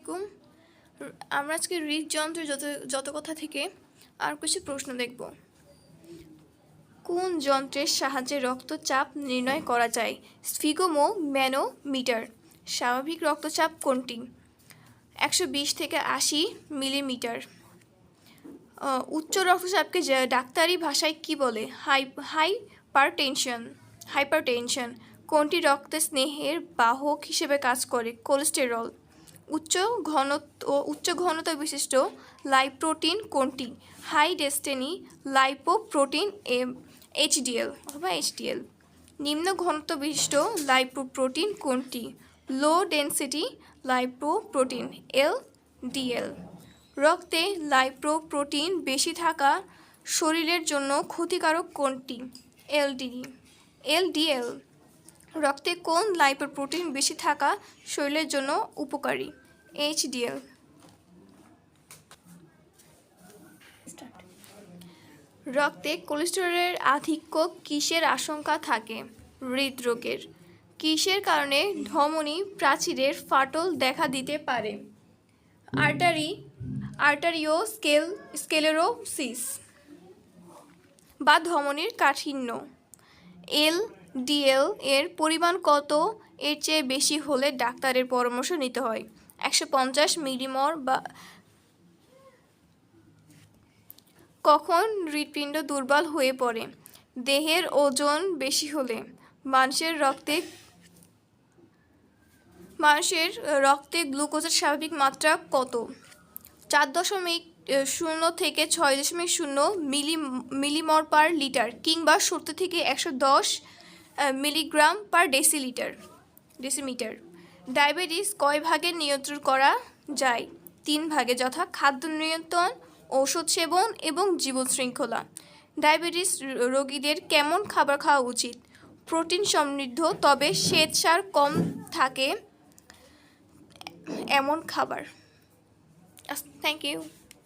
আলাইকুম। আমরা আজকে হৃদযন্ত্রের যত যত কথা থেকে আর কিছু প্রশ্ন দেখব। কোন যন্ত্রের সাহায্যে রক্তচাপ নির্ণয় করা যায়? স্ফিগোমো ম্যানোমিটার স্বাভাবিক রক্তচাপ কোনটি? একশো বিশ থেকে আশি মিলিমিটার। উচ্চ রক্তচাপকে ডাক্তারি ভাষায় কি বলে? High hypertension hypertension কোনটি রক্তে স্নেহের বাহক হিসেবে কাজ করে? কোলেস্টেরল। উচ্চ ঘনত্ব উচ্চ ঘনত্ব বিশিষ্ট লাইপ্রোটিন কোনটি? High density lipoprotein M, HDL অথবা এইচডিএল। নিম্ন ঘনত্ব বিশিষ্ট লাইপোপ্রোটিন কোনটি? Low density lipoprotein L D L রক্তে লাইপ্রোপ্রোটিন বেশি থাকা শরীরের জন্য ক্ষতিকারক কোনটি? এলডিডি এলডিএল রক্তে কোন লাইপোপ্রোটিন বেশি থাকা শরীরের জন্য উপকারী? এইচডিএল রক্তে কোলেস্টেরলের আধিক্য কিসের আশঙ্কা থাকে? হৃদরোগের। কিসের কারণে ধমনী প্রাচীরের ফাটল দেখা দিতে পারে? আর্টারি আর্টারিও স্কেল স্কেলেরোসিস বা ধমনীর কাঠিন্য। এল ডিএল এর পরিমাণ কত? এর চেয়ে বেশি হলে ডাক্তারের পরামর্শ নিতে হয়। একশো পঞ্চাশ মিলিমর বা কখন হৃৎপিণ্ড দুর্বল হয়ে পড়ে? দেহের ওজন বেশি হলে মানুষের রক্তে মানুষের রক্তে গ্লুকোজের স্বাভাবিক মাত্রা কত? চার দশমিক শূন্য থেকে ছয় দশমিক শূন্য মিলি মিলিমর পার লিটার কিংবা সত্তর থেকে একশো দশ milligram per decilitre, decimetre. Diabetes কয় ভাগে নিয়ন্ত্রণ করা যায়? তিন ভাগে, যথা খাদ্য নিয়ন্ত্রণ, ঔষধ সেবন এবং জীবন শৃঙ্খলা। ডায়াবেটিস রোগীদের কেমন খাবার খাওয়া উচিত? প্রোটিন সমৃদ্ধ, তবে শ্বেতসার কম থাকে এমন খাবার। Thank you